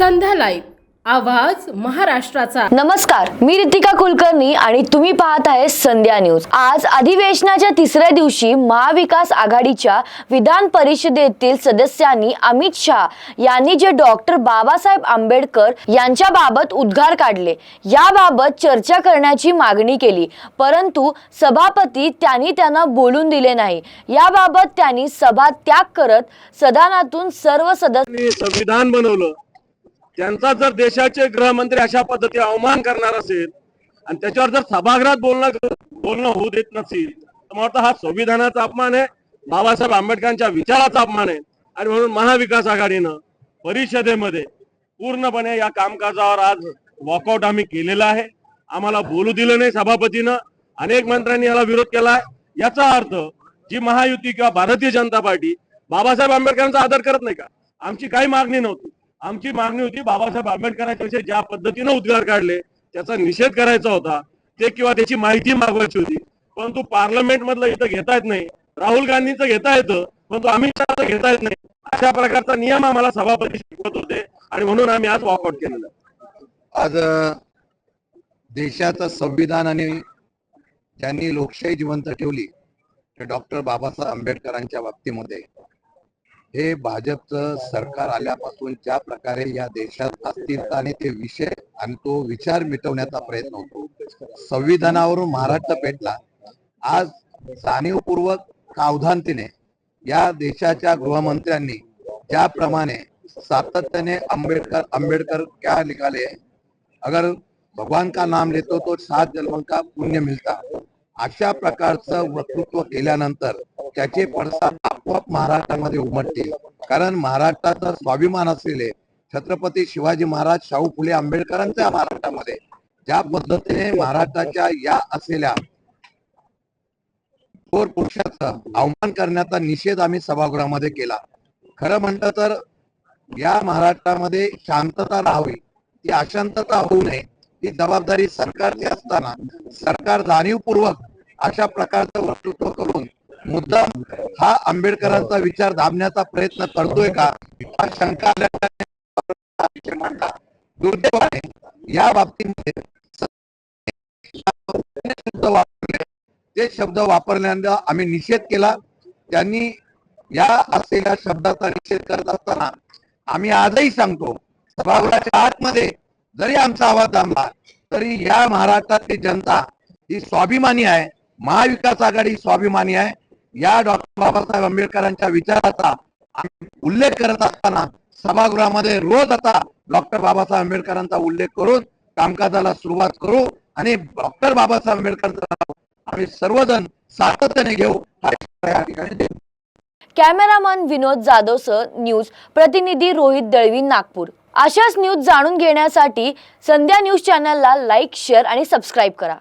संध्या live आवाज महाराष्ट्राचा. नमस्कार मी रितिका कुलकर्णी आणि तुम्ही पाहत आहे संध्या न्यूज. आज अधिवेशनाच्या तिसऱ्या दिवशी महाविकास आघाडीच्या विधान परिषदेतील सदस्यांनी अमित शहा यांनी जे डॉक्टर बाबासाहेब आंबेडकर यांच्या बाबत उद्गार काढले याबाबत चर्चा करण्याची मागणी केली. परंतु सभापती त्यांनी त्यांना बोलून दिले नाही. याबाबत त्यांनी सभा त्याग करत सदनातून सर्व सदस्य संविधान बनवलं. त्यांचा जर देशाचे गृहमंत्री अशा पद्धती अवमान करणार असेल आणि त्याच्यावर जर सभागृहात बोलणं बोलणं होऊ देत नसेल तर मला वाटतं हा संविधानाचा अपमान आहे बाबासाहेब आंबेडकरांच्या विचाराचा अपमान आहे. आणि म्हणून महाविकास आघाडीनं परिषदेमध्ये पूर्णपणे या कामकाजावर आज वॉकआउट आम्ही केलेला आहे. आम्हाला बोलू दिलं नाही सभापतीनं. अनेक मंत्र्यांनी याला विरोध केला आहे. याचा अर्थ जी महायुती किंवा भारतीय जनता पार्टी बाबासाहेब आंबेडकरांचा आदर करत नाही का? आमची काही मागणी नव्हती. आमची मागणी होती बाबासाहेब आंबेडकरांच्या विषयी ज्या पद्धतीनं उद्गार काढले त्याचा निषेध करायचा होता ते किंवा त्याची माहिती मागवायची होती. परंतु पार्लमेंट मधलं इथं घेता येत नाही राहुल गांधींचं घेता येतं परंतु अमित शहाचं घेता येत नाही अशा प्रकारचा नियम आम्हाला सभापती शिकवत होते आणि म्हणून आम्ही आज वॉकआउट केलेलं आज देशाचं संविधान आणि ज्यांनी लोकशाही जिवंत ठेवली ते डॉक्टर बाबासाहेब आंबेडकरांच्या बाबतीमध्ये हे भाजपचं सरकार आल्यापासून ज्या प्रकारे या देशात अस्थिरता आणि ते विषय आणि तो विचार मिटवण्याचा प्रयत्न होतो. संविधानावरून महाराष्ट्र पेटला. आज जाणीवपूर्वक सावधानतेने या देशाच्या गृहमंत्र्यांनी ज्याप्रमाणे सातत्याने आंबेडकर आंबेडकर क्या निकाले अगर भगवान का नाम लेतो हो तो सात जन्म का पुण्य मिळता अशा प्रकारचं वक्तृत्व केल्यानंतर त्याचे पडसाद आपोआप महाराष्ट्रामध्ये उमटतील. कारण महाराष्ट्राचा स्वाभिमान असलेले छत्रपती शिवाजी महाराज शाहू फुले आंबेडकरांच्या महाराष्ट्रामध्ये ज्या पद्धतीने महाराष्ट्राच्या या असलेल्या थोर पुरुषाचा अवमान करण्याचा निषेध आम्ही सभागृहामध्ये केला. खरं म्हणतं तर या महाराष्ट्रामध्ये शांतता राहावी ती अशांतता होऊ नये ही जबाबदारी सरकारची असताना सरकार जाणीवपूर्वक अशा प्रकारचं वक्तृत्व करून मुद्दाम हा आंबेडकरांचा विचार दाबण्याचा प्रयत्न करतोय का? हा शंका आल्याने दुर्दैवाने या बाबतीमध्ये शब्द वापरले. ते शब्द वापरल्यानंतर आम्ही निषेध केला. त्यांनी या असलेल्या शब्दाचा निषेध करत असताना आम्ही आजही सांगतो सभागृहाच्या आतमध्ये जरी आमचा आवाज दामला तरी या महाराष्ट्रातली जनता ही स्वाभिमानी आहे. महाविकास आघाडी स्वाभिमानी आहे. या डॉक्टर बाबासाहेब आंबेडकरांच्या विचाराचा उल्लेख करत असताना सभागृहामध्ये रोज आता डॉक्टर बाबासाहेब आंबेडकरांचा उल्लेख करून कामकाजाला सुरुवात करू आणि डॉक्टर बाबासाहेब आंबेडकरांचा आम्ही सर्वजण सातत्याने घेऊ. या ठिकाणी कॅमेरामन विनोद जाधवसह न्यूज. प्रतिनिधी रोहित दळवी नागपूर. अशाच न्यूज जाणून घेण्यासाठी संध्या न्यूज चॅनलला लाईक शेअर आणि सबस्क्राईब करा.